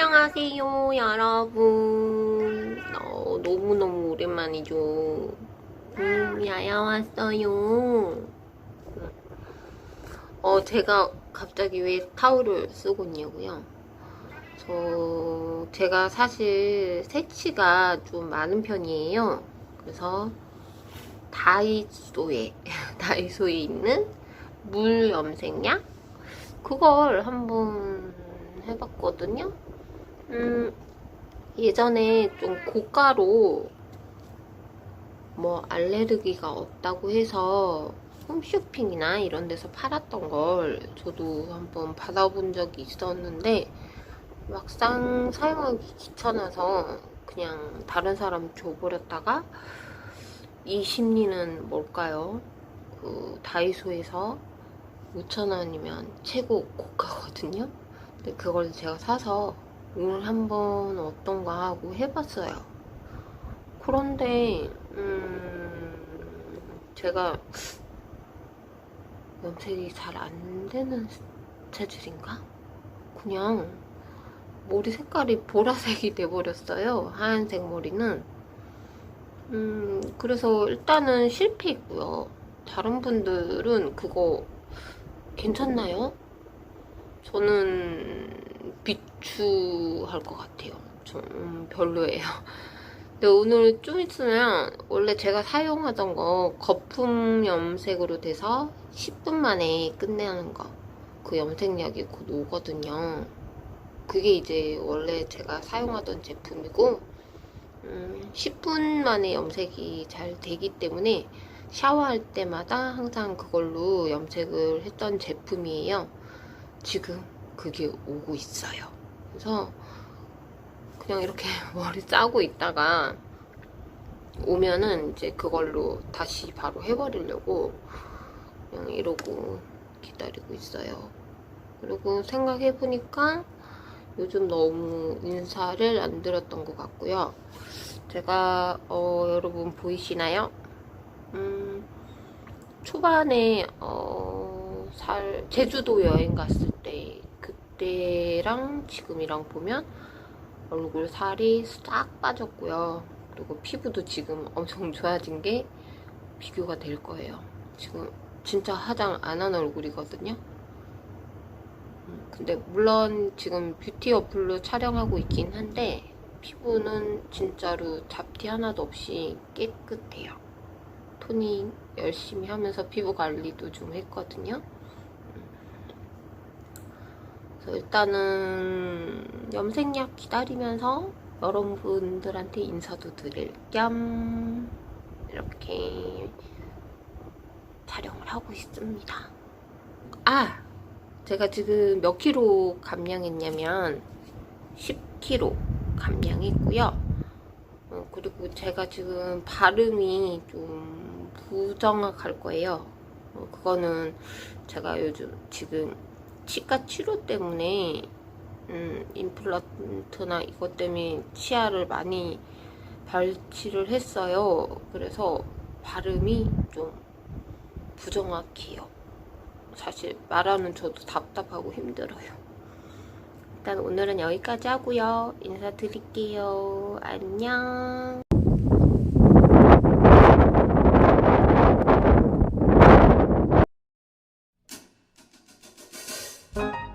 안녕하세요, 여러분. 어, 너무너무 오랜만이죠. 음, 야야 왔어요. 어, 제가 갑자기 왜 타올을 쓰고 있냐고요? 저, 제가 사실 색치가 좀 많은 편이에요. 그래서 다이소에, 다이소에 있는 물 염색약? 그걸 한번 해봤거든요. 음, 예전에 좀 고가로 뭐 알레르기가 없다고 해서 홈쇼핑이나 이런 데서 팔았던 걸 저도 한번 받아본 적이 있었는데 막상 사용하기 귀찮아서 그냥 다른 사람 줘버렸다가 이 심리는 뭘까요? 그 다이소에서 5,000원이면 최고 고가거든요. 근데 그걸 제가 사서 오늘 한번 어떤가 하고 해봤어요. 그런데 음, 제가 염색이 잘 안 되는 체질인가? 그냥 머리 색깔이 보라색이 돼버렸어요. 하얀색 머리는. 음, 그래서 일단은 실패했고요. 다른 분들은 그거 괜찮나요? 저는 비추할 것 같아요. 좀 음, 별로예요. 근데 오늘 좀 있으면 원래 제가 사용하던 거 거품 염색으로 돼서 10분 만에 끝내는 거. 그 염색약이 곧 오거든요. 그게 이제 원래 제가 사용하던 제품이고, 음, 10분 만에 염색이 잘 되기 때문에 샤워할 때마다 항상 그걸로 염색을 했던 제품이에요. 지금 그게 오고 있어요. 그래서 그냥 이렇게 머리 짜고 있다가 오면은 이제 그걸로 다시 바로 해버리려고 그냥 이러고 기다리고 있어요. 그리고 생각해보니까 요즘 너무 인사를 안 드렸던 것 같고요. 제가 어, 여러분 보이시나요? 음, 초반에 어, 살 제주도 여행 갔을 때 그때랑 지금이랑 보면 얼굴 살이 싹 빠졌고요. 그리고 피부도 지금 엄청 좋아진 게 비교가 될 거예요. 지금 진짜 화장 안 한 얼굴이거든요. 음, 근데 물론 지금 뷰티 어플로 촬영하고 있긴 한데 피부는 진짜로 잡티 하나도 없이 깨끗해요. 토닝 열심히 하면서 피부 관리도 좀 했거든요. 일단은 염색약 기다리면서 여러분들한테 인사도 드릴 겸 이렇게 촬영을 하고 있습니다. 아! 제가 지금 몇 킬로 감량했냐면 10킬로 감량했고요. 어, 그리고 제가 지금 발음이 좀 부정확할 거예요. 어, 그거는 제가 요즘 지금 치과 치료 때문에 음, 임플란트나 이것 때문에 치아를 많이 발치를 했어요. 그래서 발음이 좀 부정확해요. 사실 말하는 저도 답답하고 힘들어요. 일단 오늘은 여기까지 하고요. 인사드릴게요. 안녕. you